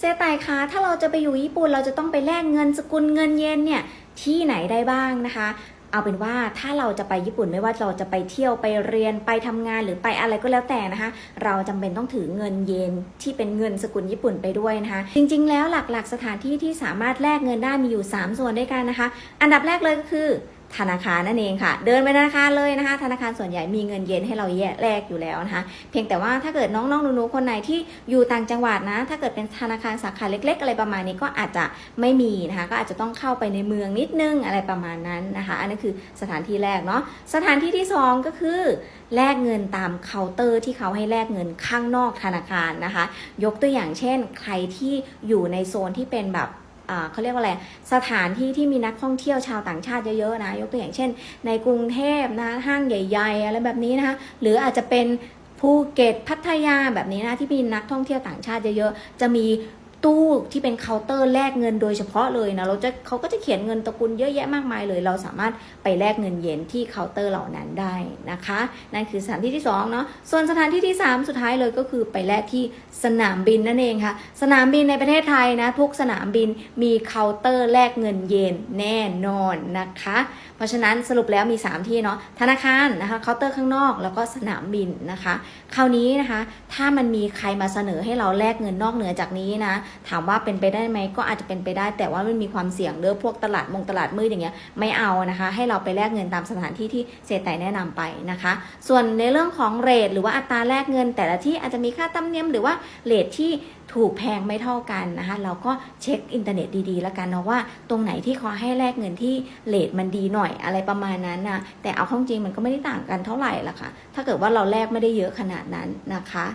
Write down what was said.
เซไตคะถ้าเราจะไปอยู่ญี่ปุ่นเราจะต้องไปแลกเงินสกุลเงินเยนเนี่ยที่ไหนได้บ้างนะคะ เอาเป็นว่าถ้าเราจะไปญี่ปุ่นไม่ว่าเราจะไปเที่ยวไปเรียนไปทำงานหรือไปอะไรก็แล้วแต่นะคะ เราจำเป็นต้องถือเงินเยนที่เป็นเงินสกุลญี่ปุ่นไปด้วยนะคะ จริงๆ แล้วหลักๆสถานที่ที่สามารถแลกเงินได้มีอยู่ 3 ส่วนด้วยกันนะคะ อันดับแรกเลยก็คือ ธนาคารนั่นเองค่ะ เดินไปธนาคารเลยนะคะ ธนาคารส่วนใหญ่มีเงินเย็นให้เราแยกแลกอยู่แล้วนะคะ เพียงแต่ว่าถ้าเกิดน้องๆหนูๆคนไหนที่อยู่ต่างจังหวัดนะ ถ้าเกิดเป็นธนาคารสาขาเล็ก ๆ อะไรประมาณนี้ก็อาจจะไม่มีนะคะ ก็อาจจะต้องเข้าไปในเมืองนิดนึงอะไรประมาณนั้นนะคะ อันนี้คือสถานที่แรกเนาะ สถานที่ที่สองก็คือแลกเงินตามเคาน์เตอร์ที่เขาให้แลกเงินข้างนอกธนาคารนะคะ ยกตัวอย่างเช่น ใครที่อยู่ในโซนที่เป็นแบบ เขาเรียกว่าอะไรสถานที่ที่มีนักท่องเที่ยวชาวต่างชาติเยอะๆนะยกตัวอย่างเช่น ในกรุงเทพนะห้างใหญ่ ๆ อะไรแบบนี้นะคะหรืออาจจะเป็นภูเก็ตพัทยาแบบนี้นะที่มีนักท่องเที่ยวต่างชาติเยอะๆจะมี ตู้ที่เป็นเคาน์เตอร์แลกเงินโดยเฉพาะเลยนะเราจะเขาก็จะเขียนเงินตระกูลเยอะแยะมากมายเลย เราสามารถไปแลกเงินเยนที่เคาน์เตอร์เหล่านั้นได้นะคะ นั่นคือสถานที่ที่สองเนาะส่วนสถานที่ที่สามสุดท้ายเลยก็คือไปแลกที่สนามบินนั่นเองค่ะ สนามบินในประเทศไทยนะทุกสนามบินมีเคาน์เตอร์แลกเงินเยนแน่นอนนะคะ เพราะฉะนั้นสรุปแล้วมี 3 ที่เนาะธนาคารนะคะเคาน์เตอร์ข้างนอกแล้วก็สนามบินนะคะ คราวนี้นะคะ ถ้ามันมีใครมาเสนอให้เราแลกเงินนอกเหนือจากนี้นะถามว่าเป็นไปได้ไหมก็อาจจะเป็นไปได้ แต่ว่ามันมีความเสี่ยงเด้อพวกตลาดมงตลาดมืดอย่างเงี้ยไม่เอานะคะ ให้เราไปแลกเงินตามสถานที่ที่เซไตแนะนำไปนะคะ ส่วนในเรื่องของเรทหรือว่าอัตราแลกเงิน แต่ละที่อาจจะมีค่าธรรมเนียมหรือว่าเรทที่ถูกแพงไม่เท่ากันนะคะ เราก็เช็คอินเทอร์เน็ตดีๆ แล้วกันเนาะว่าตรงไหนที่เขาให้แลกเงินที่เรทมันดีหน่อยอะไรประมาณนั้นนะแต่เอาข้าจริงมันก็ไม่ได้ต่างกันเท่าไหร่ละค่ะ ถ้าเกิดว่าเราแลกไม่ได้เยอะขนาดนั้นนะคะ